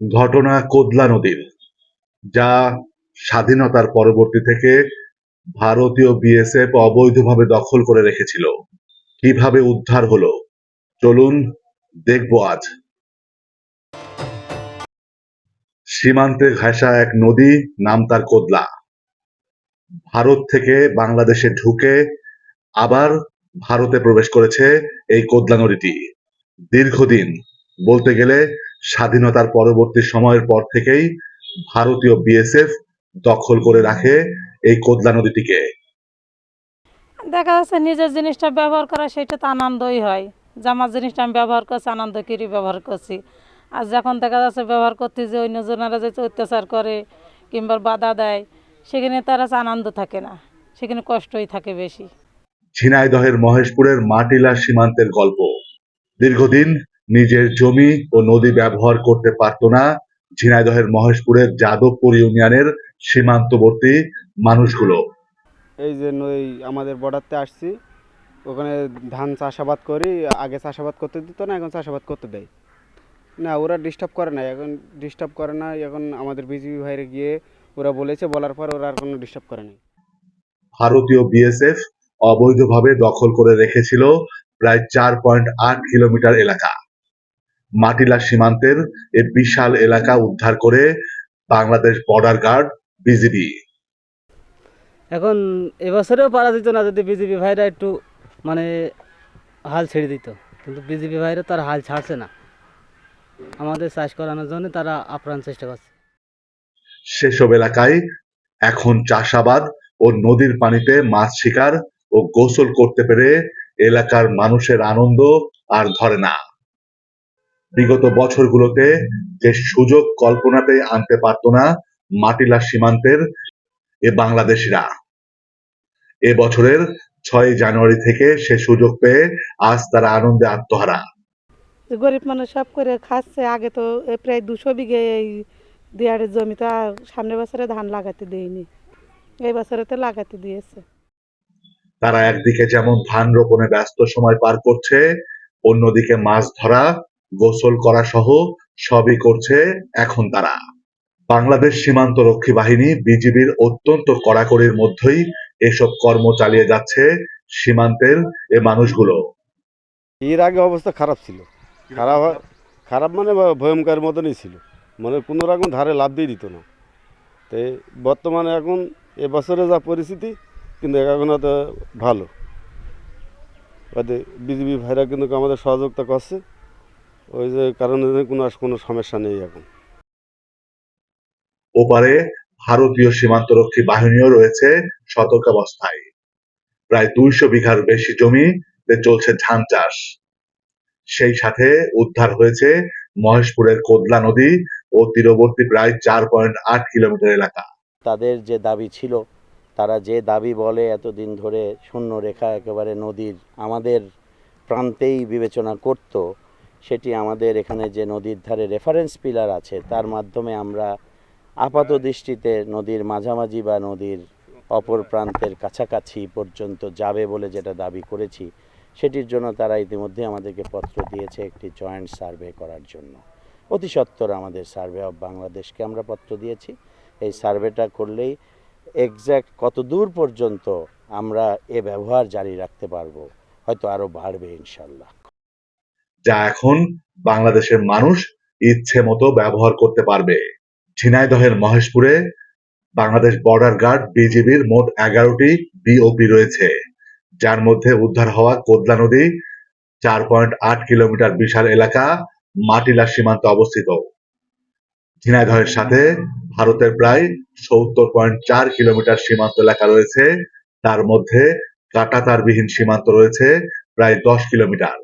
ঘটনা কোদলা নদীর, যা স্বাধীনতার পরবর্তী থেকে ভারতীয় বিএসএফ অবৈধভাবে দখল করে রেখেছিল। কীভাবে উদ্ধার হলো? চলুন দেখব আজ। সীমান্তে ঘেঁষা এক নদী, নাম তার কোদলা। ভারত থেকে বাংলাদেশে ঢুকে আবার ভারতে প্রবেশ করেছে এই কোদলা নদীটি। দীর্ঘদিন বলতে গেলে স্বাধীনতার পরবর্তী সময়ের পর থেকেই ভারতীয় বিএসএফ দখল করে রাখে এই কোদলা নদীটিকে। দেখা যাচ্ছে নিজের জিনিসটা ব্যবহার করা সেটা তো আনন্দই হয়। যে আমার জিনিসটা আমি ব্যবহার করছি আনন্দ করি ব্যবহার করছি। আর যখন দেখা যাচ্ছে ব্যবহার করতে যে অন্য অন্যজনেরা যে অত্যাচার করে কিংবা বাধা দেয় সেখানে তারা আনন্দ থাকে না। সেখানে কষ্টই থাকে বেশি। ঝিনাইদহের মহেশপুরের মাটিলা সীমান্তের গল্প। দীর্ঘদিন নিজের জমি ও নদী ব্যবহার করতে পারত না। ঝিনাইদহের মহেশপুরের যাদবপুর ইউনিয়নের সীমান্তবর্তী মানুষগুলো। এই যে ওই আমাদের বর্ডারতে আসছি। ওখানে ধান চাষাবাদ করি আগে চাষাবাদ করতে দিত না এখন চাষাবাদ করতে দেয়। না ওরা ডিস্টার্ব করে না এখন ডিস্টার্ব করে না এখন আমাদের বিজিবি ভাইরে গিয়ে ওরা বলেছে বলার পর ওরা আর কোনো ডিস্টার্ব করে না ভারতীয় বিএসএফ অবৈধভাবে দখল করে রেখেছিল প্রায় চার পয়েন্ট আট কিলোমিটার এলাকা। মাটিলা সীমান্তের এ বিশাল এলাকা উদ্ধার করে বাংলাদেশ বর্ডার গার্ড বিজিবি এখন এবছরেও পারা যেত না যদি বিজেপি ভাইরা একটু মানে হাল ছেড়ে দিত। কিন্তু বিজেপি ভাইরা তার হাল ছাড়ছে না। আমাদের চাষ করানোর জন্য তারা আপ্রাণ চেষ্টা করছে। সেসব এলাকায় এখন চাষাবাদ ও নদীর পানিতে মাছ শিকার ও গোসল করতে পেরে এলাকার মানুষের আনন্দ আর ধরে না। বিগত বছরগুলোতে যে সুযোগ কল্পনাতে আনতে পারত না মাটিলা সীমান্তের এ বাংলাদেশিরা। এ বছরের ছয় জানুয়ারি থেকে সে সুযোগ পেয়ে আজ তারা আনন্দে আত্মহারা। গরিব মানুষ সব করে খাচ্ছে আগে তো প্রায় দুশো বিঘে এই দেয়ারের জমিতে আর সামনের বছরে ধান লাগাতে দেয়নি এই বছরে তো লাগাতে দিয়েছে। তারা একদিকে যেমন ধান রোপণে ব্যস্ত সময় পার করছে অন্যদিকে মাছ ধরা গোসল করা সহ সবই করছে এখন তারা। বাংলাদেশ সীমান্ত রক্ষী বাহিনী বিজিবির অত্যন্ত কড়াকড়ির মধ্যেই এসব কর্ম চালিয়ে যাচ্ছে সীমান্তের এ মানুষগুলো। এর আগে অবস্থা খারাপ ছিল। খারাপ খারাপ মানে ভয়ঙ্কর মতনই ছিল। মানে কোনো রকম ধারে লাভ দিয়ে দিত না। তো বর্তমানে এখন এবছরে যা পরিস্থিতি, কিন্তু এখন ভালো। বিজেপি ভাইরা কিন্তু আমাদের সহযোগিতা করছে। ওই যে কারণে কোনো কোনো সমস্যা নেই এখন। ওপারে ভারতীয় সীমান্তরক্ষী বাহিনীও রয়েছে সতর্কাবস্থায়। প্রায় দুইশো বিঘার বেশি জমিতে চলছে ধান চাষ। সেই সাথে উদ্ধার হয়েছে মহেশপুরের কোদলা নদী ও তীরবর্তী প্রায় চার পয়েন্ট আট কিলোমিটার এলাকা। তাদের যে দাবি ছিল তারা যে দাবি বলে এতদিন ধরে শূন্য রেখা একেবারে নদীর আমাদের প্রান্তেই বিবেচনা করত সেটি আমাদের এখানে যে নদীর ধারে রেফারেন্স পিলার আছে, তার মাধ্যমে আমরা আপাত দৃষ্টিতে নদীর মাঝামাঝি বা নদীর অপর প্রান্তের কাছাকাছি পর্যন্ত যাবে বলে যেটা দাবি করেছি, সেটির জন্য তারা ইতিমধ্যে আমাদেরকে পত্র দিয়েছে একটি জয়েন্ট সার্ভে করার জন্য। অতি সত্বর আমাদের সার্ভে অফ বাংলাদেশকে আমরা পত্র দিয়েছি। এই সার্ভেটা করলেই এক্স্যাক্ট কত দূর পর্যন্ত আমরা এ ব্যবহার জারি রাখতে পারব, হয়তো আরও বাড়বে ইনশাল্লাহ যা এখন বাংলাদেশের মানুষ ইচ্ছে মতো ব্যবহার করতে পারবে। ঝিনাইদহের মহেশপুরে বাংলাদেশ বর্ডার গার্ড বিজিবির মোট এগারোটি বিওপি রয়েছে, যার মধ্যে উদ্ধার হওয়া কোদলা নদী, চার পয়েন্ট আট কিলোমিটার বিশাল এলাকা মাটিলা সীমান্তে অবস্থিত। ঝিনাইদহের সাথে ভারতের প্রায় সত্তর পয়েন্ট চার কিলোমিটার সীমান্ত এলাকা রয়েছে, তার মধ্যে কাটাতারবিহীন সীমান্ত রয়েছে প্রায় দশ কিলোমিটার।